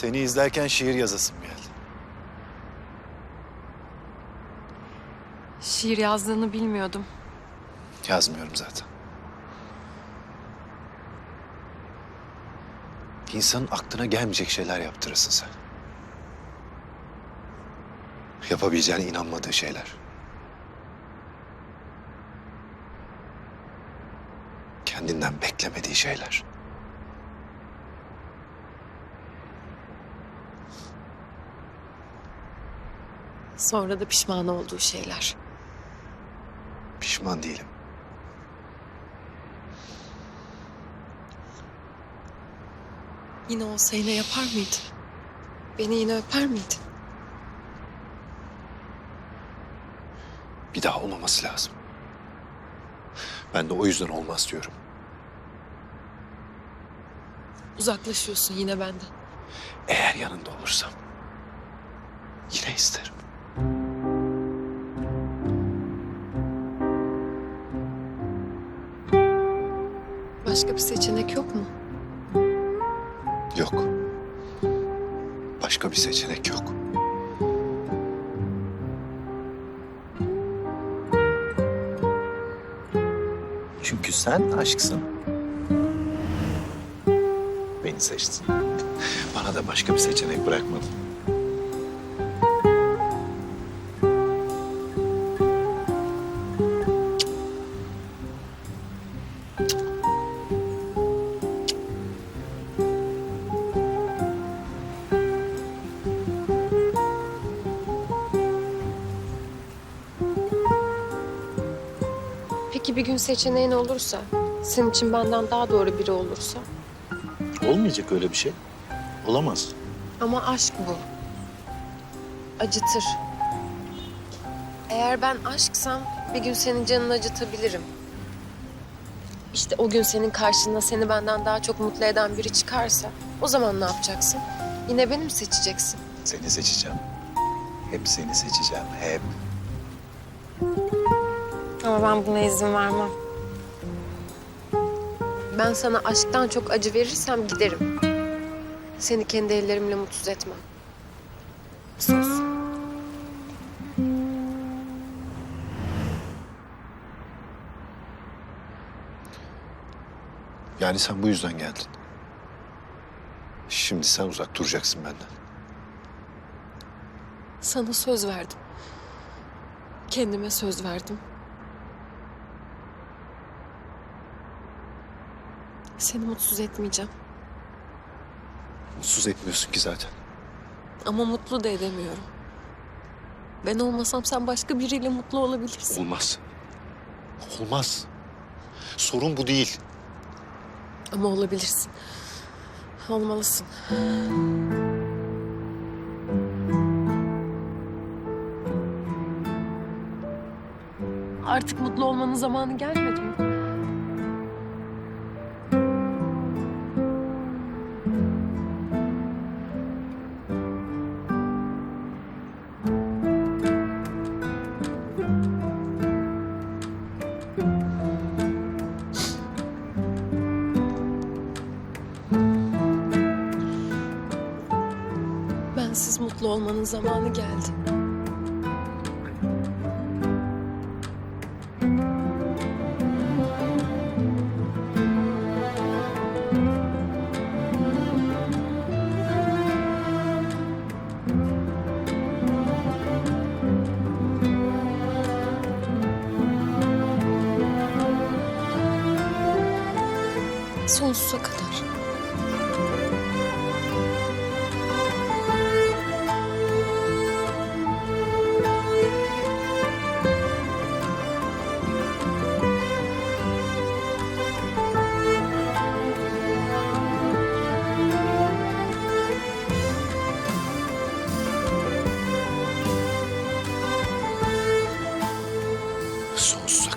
Seni izlerken şiir yazasım geldi. Şiir yazdığını bilmiyordum. Yazmıyorum zaten. İnsanın aklına gelmeyecek şeyler yaptırırsın sen. Yapabileceğine inanmadığı şeyler. Kendinden beklemediği şeyler. Sonra da pişman olduğu şeyler. Pişman değilim. Yine olsa yine yapar mıydın? Beni yine öper miydin? Bir daha olmaması lazım. Ben de o yüzden olmaz diyorum. Uzaklaşıyorsun yine benden. Eğer yanında olursam yine isterim. Başka bir seçenek yok mu? Yok. Başka bir seçenek yok. Çünkü sen aşksın. Beni seçtin. Bana da başka bir seçenek bırakmadın. Peki bir gün seçeneğin olursa, senin için benden daha doğru biri olursa? Olmayacak öyle bir şey. Olamaz. Ama aşk bu. Acıtır. Eğer ben aşksam bir gün senin canını acıtabilirim. İşte o gün senin karşında seni benden daha çok mutlu eden biri çıkarsa o zaman ne yapacaksın? Yine beni mi seçeceksin? Seni seçeceğim. Hep seni seçeceğim. Hep. Ama ben buna izin vermem. Ben sana aşktan çok acı verirsem giderim. Seni kendi ellerimle mutsuz etmem. Söz. Yani sen bu yüzden geldin. Şimdi sen uzak duracaksın benden. Sana söz verdim. Kendime söz verdim. Seni mutsuz etmeyeceğim. Mutsuz etmiyorsun ki zaten. Ama mutlu da edemiyorum. Ben olmasam sen başka biriyle mutlu olabilirsin. Olmaz. Olmaz. Sorun bu değil. Ama olabilirsin. Olmalısın. Artık mutlu olmanın zamanı gelmedi mi? Bensiz mutlu olmanın zamanı geldi. Sonsuza kadar. sonsuza